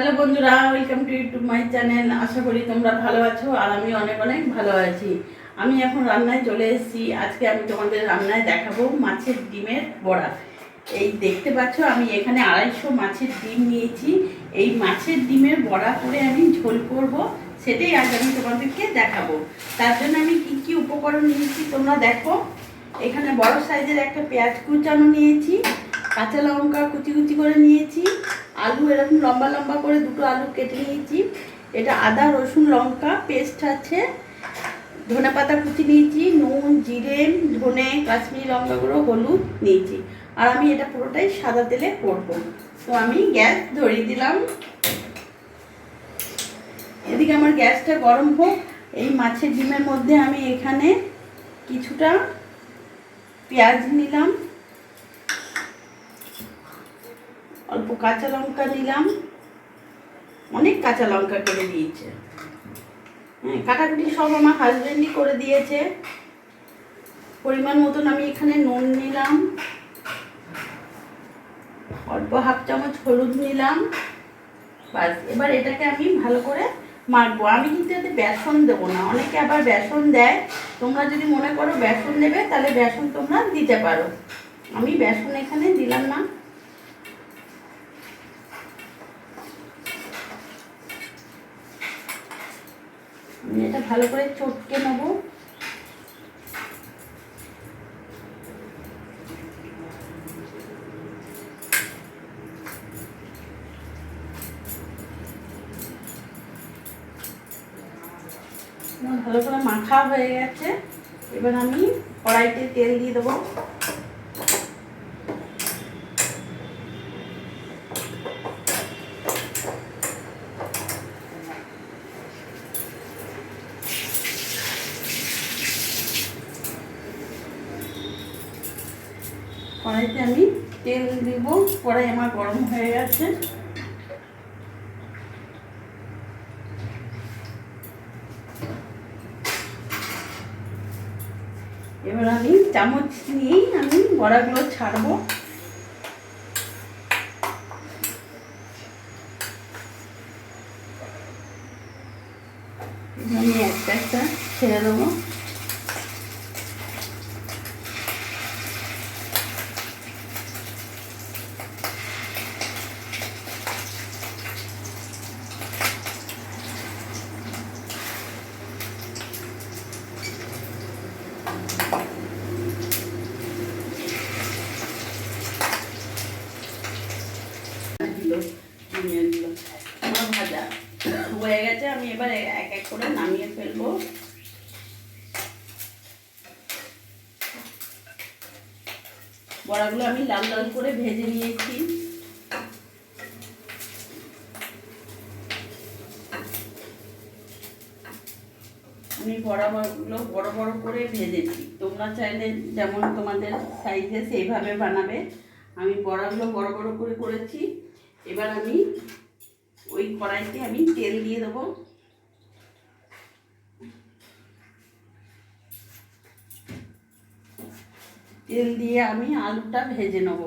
Hello বন্ধুরা welcome to YouTube my channel আশা করি তোমরা ভালো আছো আর আমি অনেক অনেক ভালো আছি। আমি এখন রান্নায় চলে এসেছি। আজকে আমি তোমাদের রান্নায় দেখাবো মাছের ডিমের বড়া। এই দেখতে পাচ্ছ, আমি এখানে আড়াইশো মাছের ডিম নিয়েছি। এই মাছের ডিমের বড়া করে আমি ঝোল করব, সেটাই আজ আমি তোমাদেরকে দেখাবো। তার জন্য আমি কি কি উপকরণ নিয়েছি তোমরা দেখো। এখানে বড় সাইজের একটা পেঁয়াজ কুচানো নিয়েছি, কাঁচা লঙ্কা কুচি কুচি করে নিয়েছি আলু এরকম লম্বা লম্বা করে দুটো আলু কেটে নিয়েছি। এটা আদা, রসুন, লঙ্কা, পেস্ট আছে। ধনে পাতা কুচি নিয়েছি, নুন, জিরে, ধনে, কাশ্মীরি লঙ্কা গুঁড়ো, হলুদ নিয়েছি। আর আমি এটা পুরোটাই সাদা তেলে করব। তো আমি গ্যাস ধরিয়ে দিলাম। এদিকে আমার গ্যাসটা গরম হোক। এই মাছের ডিমের মধ্যে আমি এখানে কিছুটা পেঁয়াজ নিলাম। অল্প কাঁচা লঙ্কা নিলাম অনেক কাঁচা লঙ্কা করে দিয়েছে। হ্যাঁ কাটাকুটি সব আমার হাজব্যান্ডই করে দিয়েছে। পরিমাণ মতন আমি এখানে নুন নিলাম। অল্প হাফ চামচ হলুদ নিলাম। বাস এবার এটাকে আমি ভালো করে মাখবো। আমি কিন্তু এতে বেসন দেবো না। অনেকে আবার বেসন দেয়। তোমরা যদি মনে করো বেসন দেবে তাহলে বেসন তোমরা দিতে পারো। আমি বেসন এখানে দিলাম না। এটা ভালো করে চটকে নেব। ভালো করে মাখা হয়ে গেছে। এবার আমি কড়াইতে তেল দিয়ে দেবো। কড়াইতে আমি তেল দিব। কড়াই আমার গরম হয়ে গেছে। এবার আমি চামচ নিয়েই আমি বড়াগুলো ছাড়বো। আমি একটা একটা ছেড়ে দেবো দিল নিয়ে দিল আমার ভাজা হয়ে গেছে আমি এবার এক এক করে নামিয়ে ফেলব বড়াগুলো আমি লাল লাল করে ভেজে নিয়েছি। আমি বড়াগুলো বড় বড় করে ভেজেছি। তোমরা চাইলে যেমন তোমাদের সাইজে সেইভাবে বানাবে। আমি বড়াগুলো বড় বড় করে করেছি। এবার আমি ওই কড়াইতে আমি তেল দিয়ে দেবো। তেল দিয়ে আমি আলুটা ভেজে নেব।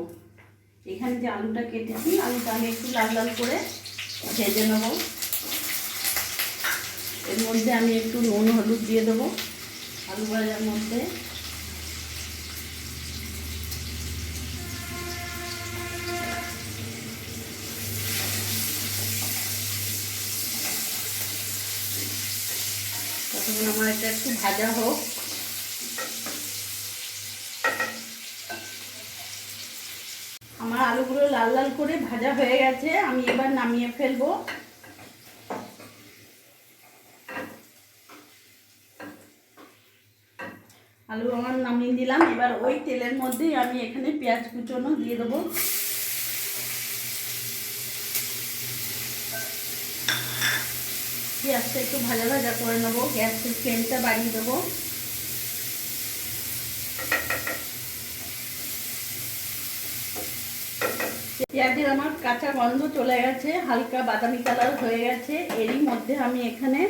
এখানে যে আলুটা কেটেছি, আলুটা আমি একটু লাল লাল করে ভেজে নেব। এর মধ্যে আমি একটু নুন, হলুদ দিয়ে দেবো আলু ভাজার মধ্যে। ততক্ষণ আমার এটা একটু ভাজা হোক আমার আলুগুলো লাল লাল করে ভাজা হয়ে গেছে, আমি এবার নামিয়ে ফেলব। আলু আমার নামিয়ে দিলাম, এবার ওই তেলের মধ্যেই আমি এখানে পেঁয়াজ কুচনো দিয়ে দেবো। পেঁয়াজটা একটু ভাজা ভাজা করে নেব, গ্যাসের ফ্লেমটা বাড়িয়ে দেবো। পেঁয়াজের আমার কাঁচা গন্ধ চলে গেছে, হালকা বাদামি কালার হয়ে গেছে। এরই মধ্যে আমি এখানে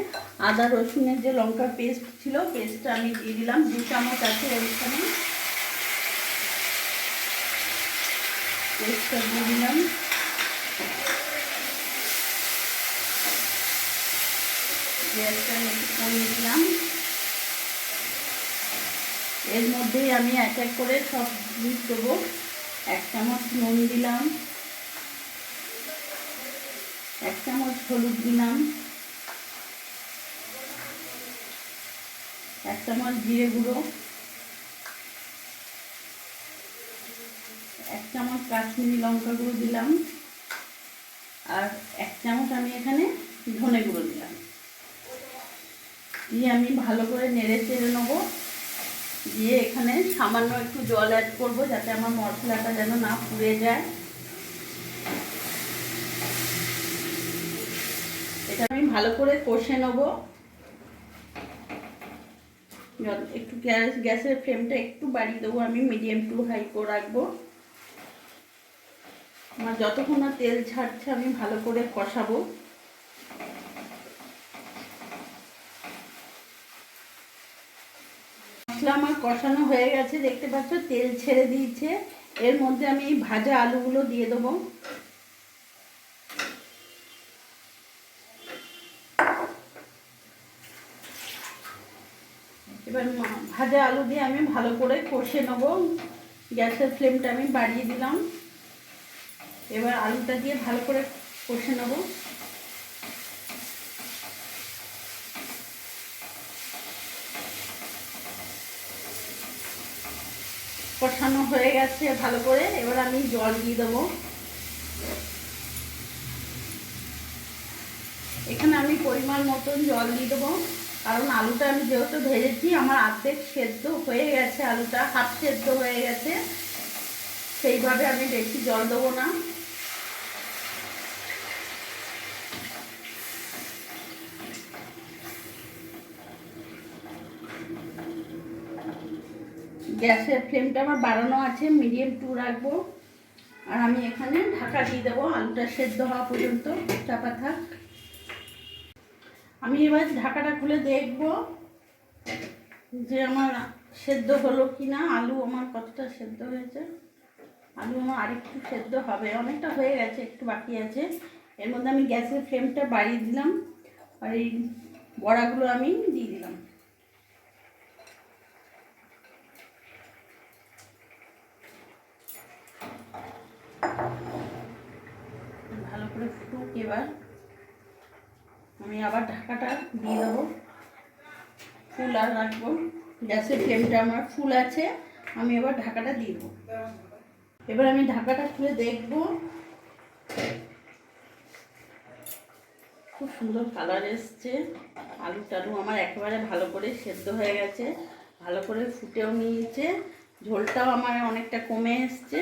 আদা, রসুনের যে লঙ্কার পেস্ট ছিল পেস্টটা আমি দিয়ে দিলাম। দু চামচ আছে এখানে। পেস্টটা দিয়ে দিলাম। একটু কমিয়ে দিলাম। এর মধ্যেই আমি এক এক করে সব জিনিস দেবো। এক চামচ নুন দিলাম। এক চামচ হলুদ দিলাম। এক চামচ জিরে গুঁড়ো। এক চামচ কাশ্মীরি লঙ্কা গুঁড়ো দিলাম। আর এক চামচ আমি এখানে ধনে গুঁড়ো দিলাম। দিয়ে আমি ভালো করে নেড়ে চেড়ে নেব। দিয়ে এখানে সামান্য একটু জল অ্যাড করব যাতে আমার মশলাটা যেন না পুড়ে যায়। এটা আমি ভালো করে কষে নেব। একটু গ্যাস, গ্যাসের ফ্লেমটা একটু বাড়িয়ে দেবো, আমি মিডিয়াম টু হাই করে রাখব। আমার যতক্ষণ না তেল ছাড়ছে, আমি ভালো করে কষাবো। মশলা আমার কষানো হয়ে গেছে, দেখতে পাচ্ছ তেল ছেড়ে দিয়েছে। এর মধ্যে আমি ভাজা আলুগুলো দিয়ে দেবো। এবার ভাজা আলু দিয়ে আমি ভালো করে কষে নেব। গ্যাসের ফ্লেমটা আমি বাড়িয়ে দিলাম। এবার আলুটা দিয়ে ভালো করে কষে নেব। কষানো হয়ে গেছে ভালো করে। এবার আমি জল দিয়ে দেবো। এখানে আমি পরিমাণ মতন জল দিয়ে দেবো। কারণ আলুটা আমি যেহেতু ভেজেছি, আমার অর্ধেক সেদ্ধ হয়ে গেছে, আলুটা হাফ সেদ্ধ হয়ে গেছে। সেইভাবে আমি বেশি জল দেবো না। গ্যাসের ফ্লেমটা আমার বাড়ানো আছে, মিডিয়াম টু রাখব। আর আমি এখানে ঢাকা দিয়ে দেবো আলুটা সেদ্ধ হওয়া পর্যন্ত চাপা থাক আমি এবার ঢাকাটা খুলে দেখব যে আমার সেদ্ধ হলো কি না আলু আমার কতটা সেদ্ধ হয়েছে? আলু আমার আরেকটু সেদ্ধ হবে। অনেকটা হয়ে গেছে, একটু বাকি আছে। এর মধ্যে আমি গ্যাসের ফ্লেমটা বাড়িয়ে দিলাম। আর এই বড়াগুলো আমি দিয়ে দিলাম। ভালো করে ফুটুক এবার। আমি আবার ঢাকাটা দিয়ে দেবো। ফুল আর রাখব। গ্যাসের ফ্লেমটা আমার ফুল আছে, আমি এবার ঢাকাটা দিয়ে দেবো। এবার আমি ঢাকাটা খুলে দেখব। খুব সুন্দর কালার এসছে। আলু টালু আমার একেবারে ভালো করে সেদ্ধ হয়ে গেছে। ভালো করে ফুটেও নিয়েছে। ঝোলটাও আমার অনেকটা কমে এসছে।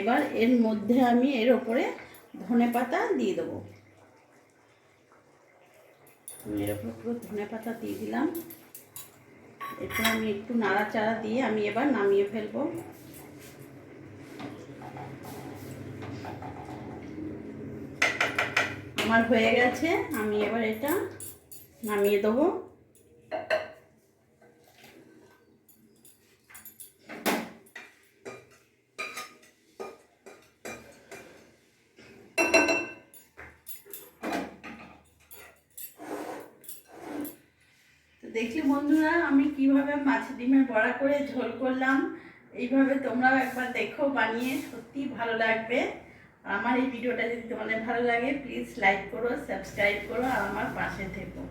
এবার এর মধ্যে আমি এর ওপরে ধনে পাতা দিয়ে দেবো। আমি পুরো ধনে পাতা দিয়ে দিলাম। এরপর আমি একটু নাড়াচাড়া দিয়ে আমি এবার নামিয়ে ফেলব। আমার হয়ে গেছে, আমি এবার এটা নামিয়ে দেবো। দেখলি বন্ধুরা, আমি কীভাবে মাছ ডিমের বড়া করে ঝোল করলাম, এইভাবে তোমরাও একবার দেখো, বানিয়ে সত্যি ভালো লাগবে। আমার এই ভিডিওটা যদি তোমাদের ভালো লাগে প্লিজ লাইক করো সাবস্ক্রাইব করো, আর আমার পাশে থেকো।